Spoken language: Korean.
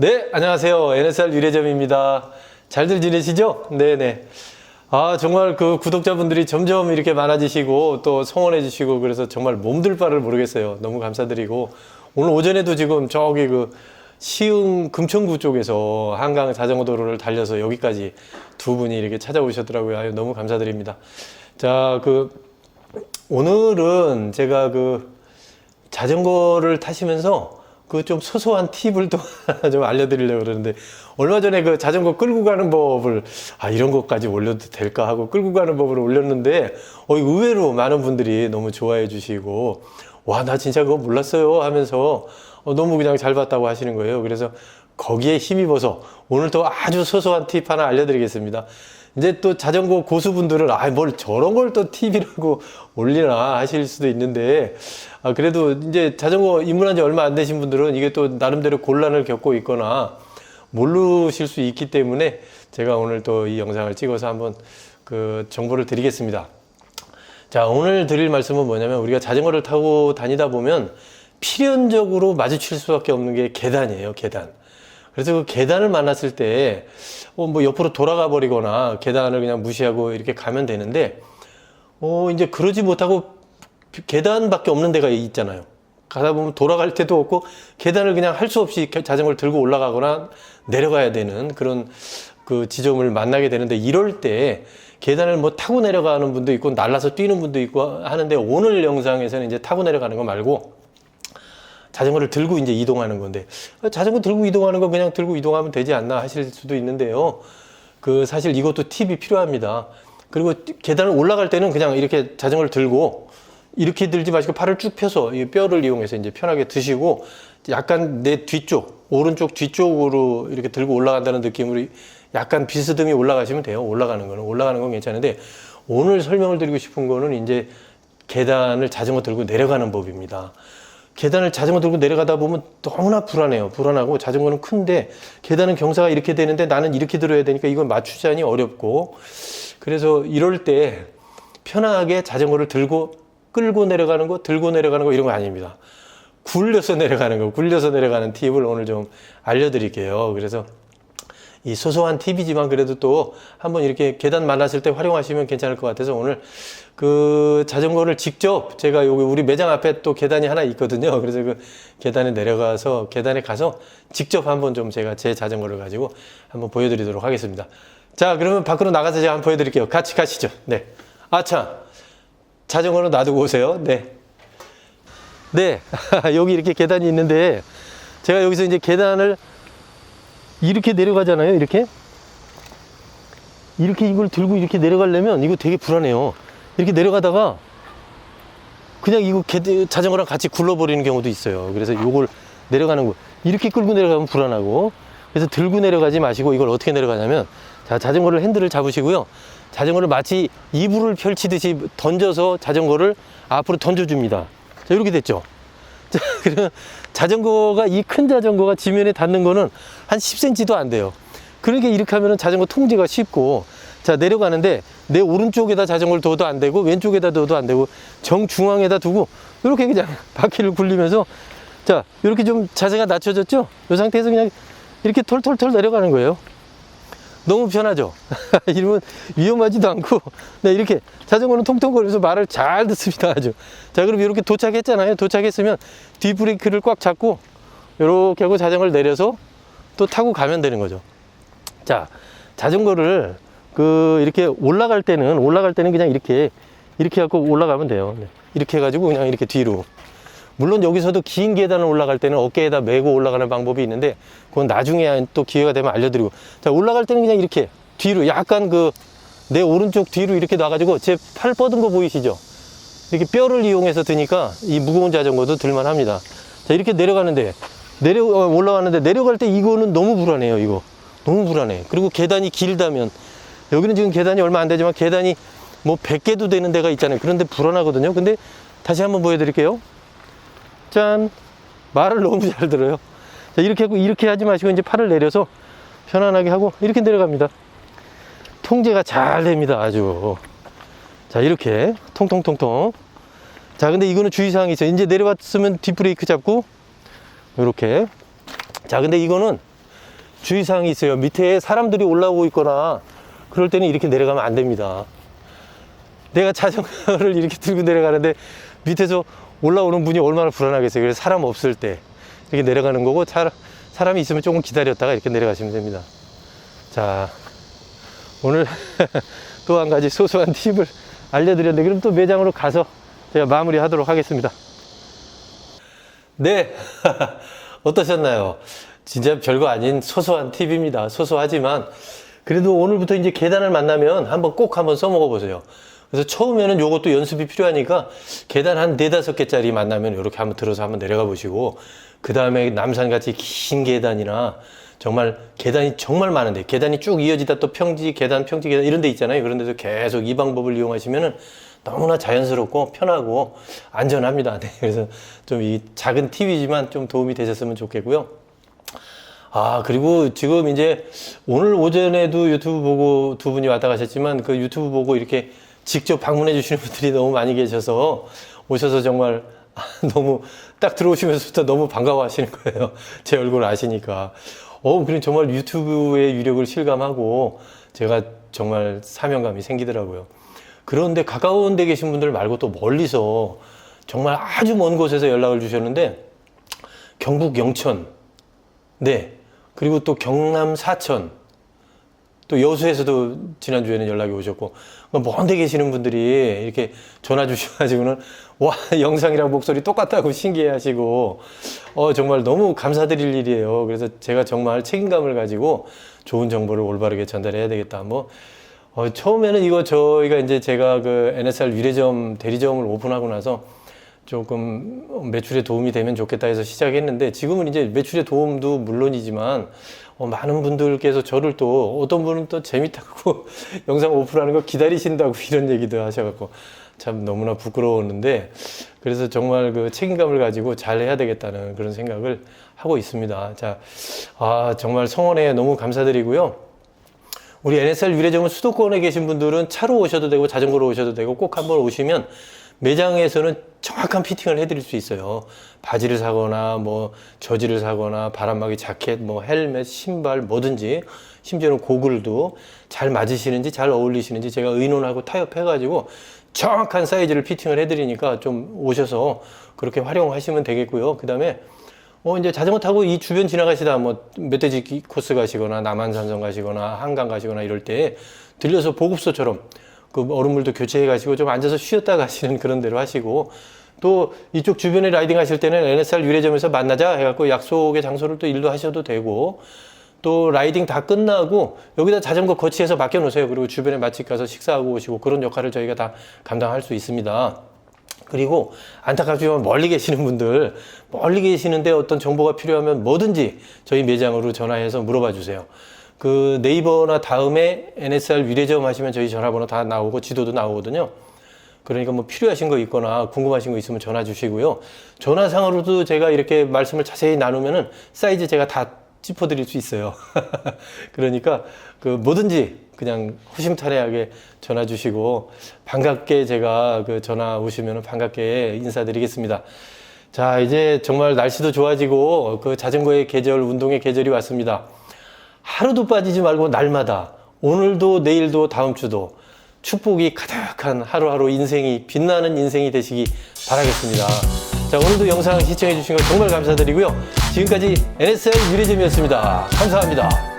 네, 안녕하세요. NSR 유래점입니다. 잘들 지내시죠? 네네. 아, 정말 그 구독자분들이 점점 이렇게 많아지시고 또 성원해 주시고 그래서 정말 몸둘 바를 모르겠어요. 너무 감사드리고 오늘 오전에도 지금 저기 그 시흥 금천구 쪽에서 한강 자전거 도로를 달려서 여기까지 두 분이 이렇게 찾아오셨더라고요. 아유, 너무 감사드립니다. 자, 그 오늘은 제가 그 자전거를 타시면서 그 좀 소소한 팁을 또 좀 알려드리려고 그러는데 얼마 전에 그 자전거 끌고 가는 법을 아 이런 것까지 올려도 될까 하고 끌고 가는 법을 올렸는데 어 의외로 많은 분들이 너무 좋아해 주시고 와 나 진짜 그거 몰랐어요 하면서 어, 너무 그냥 잘 봤다고 하시는 거예요 그래서 거기에 힘입어서 오늘 또 아주 소소한 팁 하나 알려드리겠습니다. 이제 또 자전거 고수분들은 아 뭘 저런 걸또 팁이라고 올리나 하실 수도 있는데 아 그래도 이제 자전거 입문한 지 얼마 안 되신 분들은 이게 또 나름대로 곤란을 겪고 있거나 모르실 수 있기 때문에 제가 오늘 또 이 영상을 찍어서 한번 그 정보를 드리겠습니다. 자, 오늘 드릴 말씀은 뭐냐면 우리가 자전거를 타고 다니다 보면 필연적으로 마주칠 수밖에 없는 게 계단이에요, 계단. 그래서 그 계단을 만났을 때, 어, 뭐 옆으로 돌아가 버리거나 계단을 그냥 무시하고 이렇게 가면 되는데, 어, 이제 그러지 못하고 계단밖에 없는 데가 있잖아요. 가다 보면 돌아갈 때도 없고 계단을 그냥 할 수 없이 자전거를 들고 올라가거나 내려가야 되는 그런 그 지점을 만나게 되는데 이럴 때 계단을 뭐 타고 내려가는 분도 있고 날라서 뛰는 분도 있고 하는데 오늘 영상에서는 이제 타고 내려가는 거 말고 자전거를 들고 이제 이동하는 건데 자전거 들고 이동하는 거 그냥 들고 이동하면 되지 않나 하실 수도 있는데요. 그 사실 이것도 팁이 필요합니다. 그리고 계단을 올라갈 때는 그냥 이렇게 자전거를 들고 이렇게 들지 마시고 팔을 쭉 펴서 이 뼈를 이용해서 이제 편하게 드시고 약간 내 뒤쪽 오른쪽 뒤쪽으로 이렇게 들고 올라간다는 느낌으로 약간 비스듬히 올라가시면 돼요. 올라가는 거는 올라가는 건 괜찮은데 오늘 설명을 드리고 싶은 거는 이제 계단을 자전거 들고 내려가는 법입니다. 계단을 자전거 들고 내려가다 보면 너무나 불안해요. 불안하고 자전거는 큰데 계단은 경사가 이렇게 되는데 나는 이렇게 들어야 되니까 이건 맞추자니 어렵고 그래서 이럴 때 편하게 자전거를 들고 끌고 내려가는 거, 들고 내려가는 거 이런 거 아닙니다. 굴려서 내려가는 거, 굴려서 내려가는 팁을 오늘 좀 알려드릴게요. 그래서 이 소소한 팁이지만 그래도 또 한번 이렇게 계단 만났을 때 활용하시면 괜찮을 것 같아서 오늘 그 자전거를 직접 제가 여기 우리 매장 앞에 또 계단이 하나 있거든요. 그래서 그 계단에 내려가서 계단에 가서 직접 한번 좀 제가 제 자전거를 가지고 한번 보여드리도록 하겠습니다. 자, 그러면 밖으로 나가서 제가 한번 보여드릴게요. 같이 가시죠. 네. 아차. 자전거는 놔두고 오세요. 네. 네. 여기 이렇게 계단이 있는데 제가 여기서 이제 계단을 이렇게 내려가잖아요. 이렇게. 이렇게 이걸 들고 이렇게 내려가려면 이거 되게 불안해요. 이렇게 내려가다가 그냥 이거 계- 자전거랑 같이 굴러버리는 경우도 있어요. 그래서 이걸 내려가는 거 이렇게 끌고 내려가면 불안하고 그래서 들고 내려가지 마시고 이걸 어떻게 내려가냐면 자 자전거를 핸들을 잡으시고요. 자전거를 마치 이불을 펼치듯이 던져서 자전거를 앞으로 던져줍니다. 자 이렇게 됐죠. 자, 그러면 자전거가 이 큰 자전거가 지면에 닿는 거는 한 10cm도 안 돼요. 그러니까 이렇게 하면은 자전거 통제가 쉽고 자 내려가는데 내 오른쪽에다 자전거를 둬도 안 되고 왼쪽에다 둬도 안 되고 정중앙에다 두고 이렇게 그냥 바퀴를 굴리면서 자 이렇게 좀 자세가 낮춰졌죠? 이 상태에서 그냥 이렇게 털털털 내려가는 거예요. 너무 편하죠? 이러면 위험하지도 않고, 네, 이렇게 자전거는 통통거리면서 말을 잘 듣습니다. 아주. 자, 그럼 이렇게 도착했잖아요. 도착했으면 뒷브레이크를 꽉 잡고, 이렇게 하고 자전거를 내려서 또 타고 가면 되는 거죠. 자, 자전거를 그, 이렇게 올라갈 때는, 올라갈 때는 그냥 이렇게, 이렇게 갖고 올라가면 돼요. 네. 이렇게 해가지고 그냥 이렇게 뒤로. 물론 여기서도 긴 계단을 올라갈 때는 어깨에다 메고 올라가는 방법이 있는데 그건 나중에 또 기회가 되면 알려드리고. 자 올라갈 때는 그냥 이렇게 뒤로 약간 그 내 오른쪽 뒤로 이렇게 놔가지고 제 팔 뻗은 거 보이시죠? 이렇게 뼈를 이용해서 드니까 이 무거운 자전거도 들만 합니다. 자 이렇게 내려가는데 내려 어, 올라가는데 내려갈 때 이거는 너무 불안해요 이거. 너무 불안해. 그리고 계단이 길다면 여기는 지금 계단이 얼마 안 되지만 계단이 뭐 100개도 되는 데가 있잖아요. 그런데 불안하거든요. 근데 다시 한번 보여드릴게요 짠. 말을 너무 잘 들어요. 자 이렇게 하고 이렇게 하지 마시고 이제 팔을 내려서 편안하게 하고 이렇게 내려갑니다. 통제가 잘 됩니다 아주. 자 이렇게 통통통통. 자 근데 이거는 주의사항이 있어요. 이제 내려왔으면 뒷브레이크 잡고 이렇게. 자 근데 이거는 주의사항이 있어요. 밑에 사람들이 올라오고 있거나 그럴 때는 이렇게 내려가면 안 됩니다. 내가 자전거를 이렇게 들고 내려가는데 밑에서 올라오는 분이 얼마나 불안하겠어요. 그래서 사람 없을 때 이렇게 내려가는 거고 사, 사람이 있으면 조금 기다렸다가 이렇게 내려가시면 됩니다. 자, 오늘 또 한 가지 소소한 팁을 알려드렸는데 그럼 또 매장으로 가서 제가 마무리하도록 하겠습니다. 네, 어떠셨나요? 진짜 별거 아닌 소소한 팁입니다. 소소하지만 그래도 오늘부터 이제 계단을 만나면 한번 꼭 한번 써먹어 보세요. 그래서 처음에는 요것도 연습이 필요하니까 계단 한 네다섯 개짜리 만나면 이렇게 한번 들어서 한번 내려가 보시고 그 다음에 남산같이 긴 계단이나 정말 계단이 정말 많은데 계단이 쭉 이어지다 또 평지 계단 평지 계단 이런 데 있잖아요. 그런 데서 계속 이 방법을 이용하시면은 너무나 자연스럽고 편하고 안전합니다. 네, 그래서 좀 이 작은 팁이지만 좀 도움이 되셨으면 좋겠고요. 아, 그리고 지금 이제 오늘 오전에도 유튜브 보고 두 분이 왔다 가셨지만 그 유튜브 보고 이렇게 직접 방문해 주시는 분들이 너무 많이 계셔서 오셔서 정말 너무 딱 들어오시면서부터 너무 반가워 하시는 거예요. 제 얼굴 아시니까. 어, 그럼 정말 유튜브의 위력을 실감하고 제가 정말 사명감이 생기더라고요. 그런데 가까운 데 계신 분들 말고 또 멀리서 정말 아주 먼 곳에서 연락을 주셨는데 경북 영천, 네. 그리고 또 경남 사천, 또 여수에서도 지난주에는 연락이 오셨고, 먼데 계시는 분들이 이렇게 전화 주셔가지고는, 와, 영상이랑 목소리 똑같다고 신기해 하시고, 어, 정말 너무 감사드릴 일이에요. 그래서 제가 정말 책임감을 가지고 좋은 정보를 올바르게 전달해야 되겠다. 뭐, 어, 처음에는 이거 저희가 이제 제가 그 NSR 위례점 대리점을 오픈하고 나서 조금 매출에 도움이 되면 좋겠다 해서 시작했는데 지금은 이제 매출에 도움도 물론이지만 어, 많은 분들께서 저를 또 어떤 분은 또 재밌다고 영상 오픈하는 거 기다리신다고 이런 얘기도 하셔갖고 참 너무나 부끄러웠는데 그래서 정말 그 책임감을 가지고 잘 해야 되겠다는 그런 생각을 하고 있습니다. 자, 아, 정말 성원에 너무 감사드리고요. 우리 NSR 유례점은 수도권에 계신 분들은 차로 오셔도 되고 자전거로 오셔도 되고 꼭 한번 오시면 매장에서는 정확한 피팅을 해드릴 수 있어요. 바지를 사거나 뭐 저지를 사거나 바람막이 자켓, 뭐 헬멧, 신발 뭐든지 심지어는 고글도 잘 맞으시는지 잘 어울리시는지 제가 의논하고 타협해가지고 정확한 사이즈를 피팅을 해드리니까 좀 오셔서 그렇게 활용하시면 되겠고요. 그 다음에 어, 이제 자전거 타고 이 주변 지나가시다 뭐 멧돼지 코스 가시거나 남한산성 가시거나 한강 가시거나 이럴 때 들려서 보급소처럼 그 얼음물도 교체해 가시고 좀 앉아서 쉬었다 가시는 그런 대로 하시고 또 이쪽 주변에 라이딩 하실 때는 NSR 유례점에서 만나자 해갖고 약속의 장소를 또 일도 하셔도 되고 또 라이딩 다 끝나고 여기다 자전거 거치해서 맡겨 놓으세요. 그리고 주변에 맛집 가서 식사하고 오시고 그런 역할을 저희가 다 감당할 수 있습니다. 그리고 안타깝지만 멀리 계시는 분들 멀리 계시는데 어떤 정보가 필요하면 뭐든지 저희 매장으로 전화해서 물어봐 주세요. 그 네이버나 다음에 NSR 위례점 하시면 저희 전화번호 다 나오고 지도도 나오거든요. 그러니까 뭐 필요하신 거 있거나 궁금하신 거 있으면 전화 주시고요. 전화상으로도 제가 이렇게 말씀을 자세히 나누면은 사이즈 제가 다 짚어드릴 수 있어요. 그러니까 그 뭐든지 그냥 허심탄회하게 전화 주시고 반갑게 제가 그 전화 오시면 반갑게 인사드리겠습니다. 자, 이제 정말 날씨도 좋아지고 그 자전거의 계절, 운동의 계절이 왔습니다. 하루도 빠지지 말고 날마다 오늘도 내일도 다음 주도 축복이 가득한 하루하루 인생이 빛나는 인생이 되시기 바라겠습니다. 자, 오늘도 영상 시청해 주신 거 정말 감사드리고요. 지금까지 NSR 유리점이었습니다. 감사합니다.